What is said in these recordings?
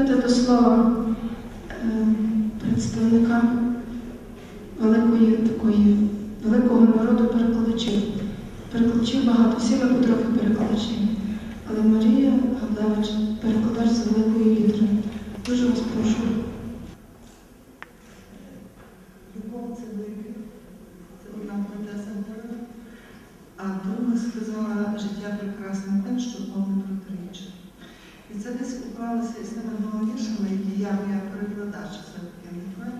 Дати до слова е, представника великої такої, великого народу перекладачів. Перекладачів багато, всі ми потрохи перекладачі. Але Марія Габлевич перекладач з великої літери. Дуже вас прошу. Любов це вибір, це одна говорила. А друга сказала, життя прекрасне тим, що повне протиріччя. І це десь уклалося із тими не поет,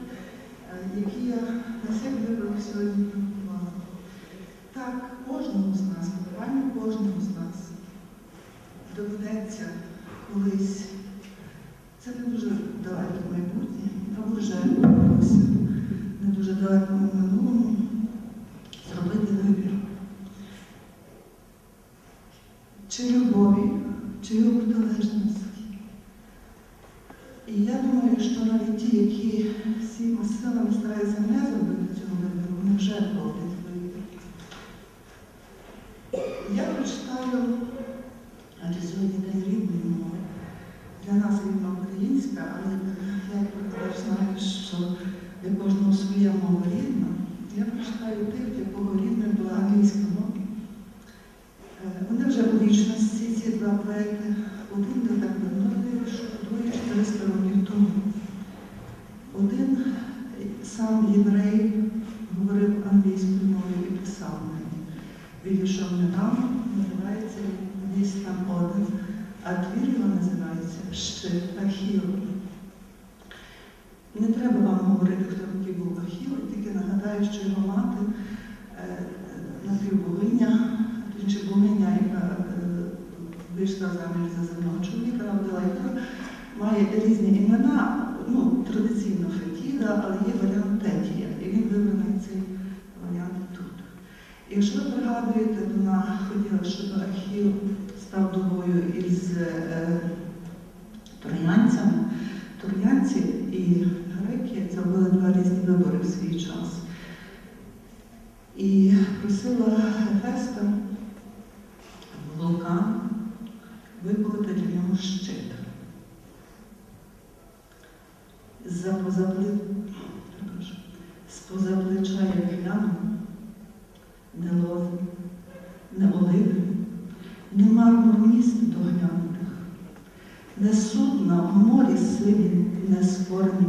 е, які я на себе вибрала сьогодні приготувала. Так, кожному з нас, буквально кожному з нас доведеться колись, це не дуже далеке майбутнє, а вже не дуже далекому минулому зробити вибір. Чи любові, чи його протилежності. Я думаю, що навіть ті, які всіма силами стараються не зробити цього вибору, вони вже роблять вибір. Я прочитаю, адже сьогодні день рідної мови. Для нас рідна українська, але я як перекладач знаю, що для кожного своя мова рідна. Я прочитаю тих, для кого рідна була англійська мова. Один е, сам єврей говорив англійською мовою і писав мені. Він йшов недавно, називається десь там один, а твір його називається Щит Ахіл. Не треба вам говорити, хто такий був Ахіл, тільки нагадаю, що його мати напівбогиня, чи богиня, яка е, вийшла заміж за земного чоловіка, родила яка має різні імена, ну, традиційно Фетіда, але є варіант Тетія, і він вибраний цей варіант тут. І Якщо ви пригадуєте, вона хотіла, щоб Ахіл став довгою із е, троянцями, Троянці і греки це були два різні вибори в свій час. І просила Гефеста вулкан виколити для нього щит. З поза плеча я гляну, не лози, не оливи, мармур міст доглянутих, не судна в морі сині, не спорні,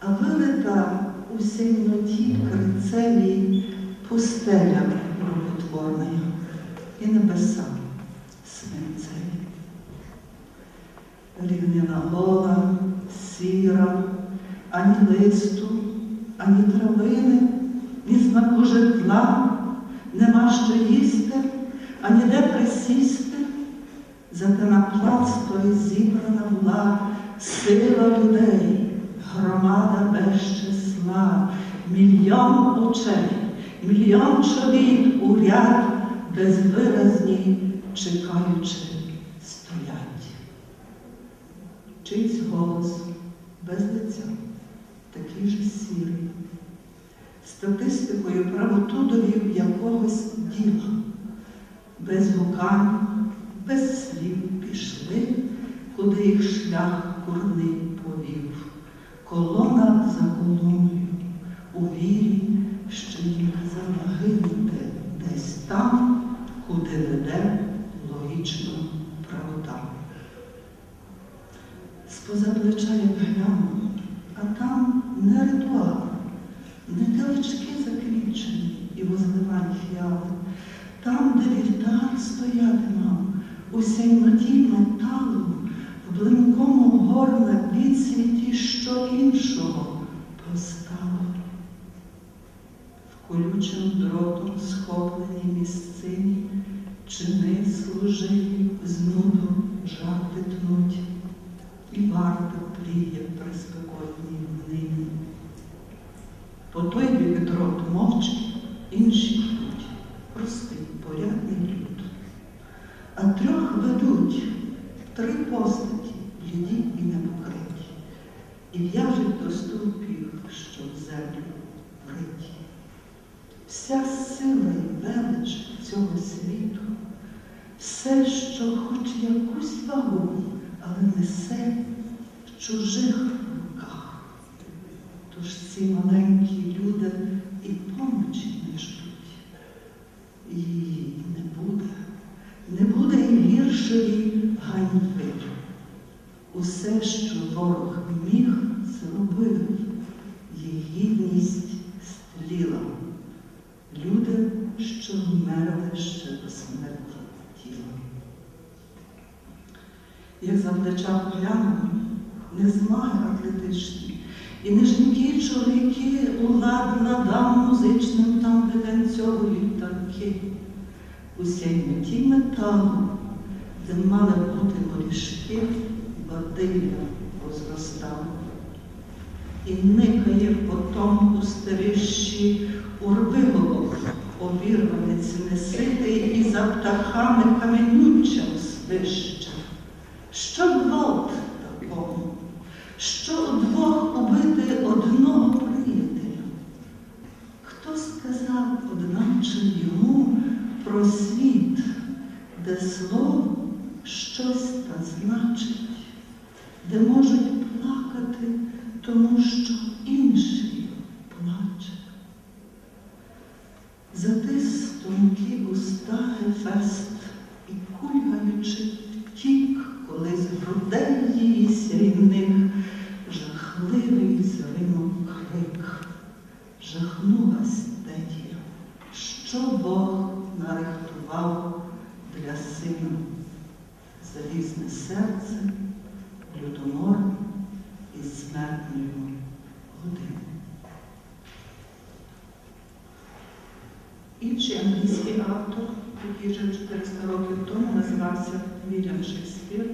а вилита у синьоті крицевій пустеля рукотворна і небеса свинцеві. Рівнина гола, сіра, ані листу, ані травини, ні знаку житла, нема що їсти, ані де присісти. Зате на плац зібрана була сила людей, громада без числа, мільйон очей, мільйон чоловік у ряд безвиразні, чекаючи стоять. Чийсь голос без лиця, такий же сірий, статистикою правоту довів якогось діла, без гукань, без слів пішли, куди їх шлях курний повів, колона за колоною, у вірі, що їм загинути десь там, куди веде логічна правота. Споза плеча я гляну, а там не ритуал, не телечки заквічені і возливань фіали, там, де вівтар стояти мав, у сяйноті металу, в блинкому горне відсвіті, що іншого постало. В колючим дротом схопленій місцині, чини служиві з нуду жарти тнуть, і варта пліє при спекотній внині. По той бік дроту мовчки інші люд. А трьох ведуть три постаті, бліді і непокриті, і в'яжуть до стовпів, що в землю вриті. Вся сила і велич цього світу, все, що хоч якусь вагу, але несе в чужих руках. Тож ці маленькі люди і помочі не ждуть. Не буде, і гіршої ганьби. Усе, що ворог міг, зробив, її гідність стліла. Люди, що вмерли ще до смерті тіла. Як за плеча поглянули, не змаги атлетичні, і не жінки чоловіки у лад надам музичним там витанцьовують танки. Усій меті металу, де мали бути горішки, бадилля позростала. І никає потом у стерищі урвиголов, обірванець неситий і за птахами каменючим свища. Що гвалт щось та значить, де можуть плакати, тому що інший плаче? Затис тонкі уста Гефест і кульгаючи втік, коли з грудей її сяйних жахливий зримом крик. Жахнулась Тетія, що Бог нарихтував для сина. Залізне серце, лютомор із смертною годиною. Інший англійський автор, який жив 400 років тому, називався Вільям Шекспір.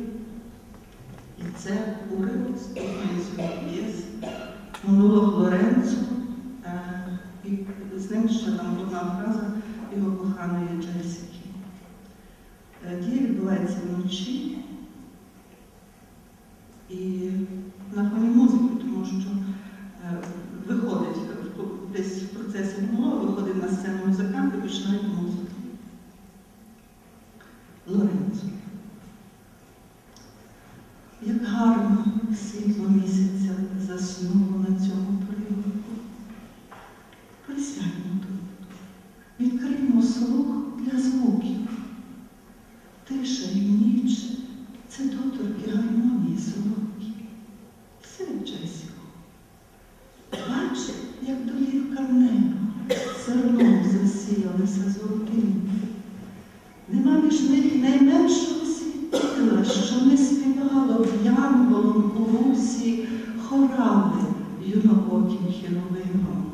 І це уривок з п'єс монолог Лоренцо. Е, І з ним ще там одна фраза його коханої Джесіки. Е, Дія відбувається вночі і на фоні музики, тому що е, виходить е, десь в процесі монологу, виходить на сцену музикант і починає музику. Лоренцо. Як гарно світло місяця заснуло на цьому приводку. Присядьмо тут. Відкриємо слух для звуків. Тиша і ніч це доторки гармонії солодкі. Сядь, Джесіко. Бач, як долівка неба, зерном засіялися золотим. Нема між них юнооким.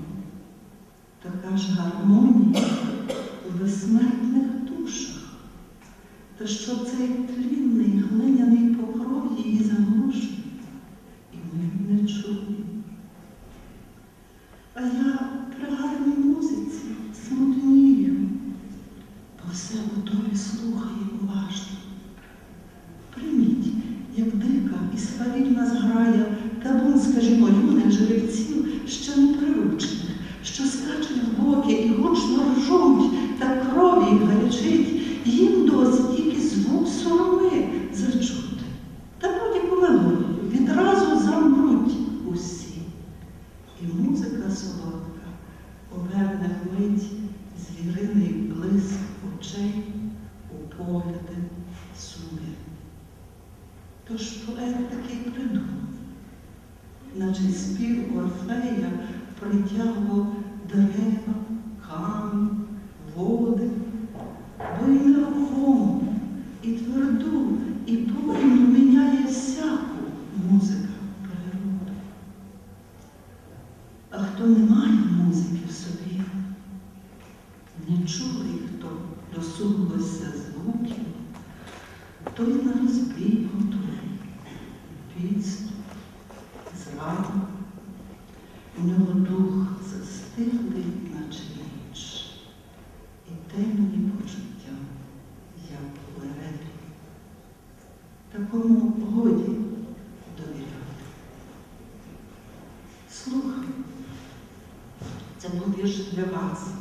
Така ж гармонія у безсмертних душах, та що цей тлінний глиняний покров її заглушує, і ми не чуємо. А я при гарній музиці смутнію, бо все готові слухає уважно. Прийміть, як дика і свавільна зграя, табун, скажімо, юних жеребців, ще не приручених, що скачуть в боки і гучно ржуть, та крові гарячить, їм досить тільки звук сороми зачути. Та будь-яку мелодію відразу замруть усі. І музика солодка оберне вмить звіриний блиск очей у погляди сумір. Тож поет такий придумав, наче спів Орфея притягував дерева, камінь, води, бо й нерухому, і тверду, і повільно міняє всяку музика природу. А хто не має музики в собі, не чулий хто дослухався звуків, той на розбій готує пісню, зраду, у нього дух застиглий, наче ніч, і темні почуття, як у. Такому годі довіряти. Слухай, це був вірш для вас.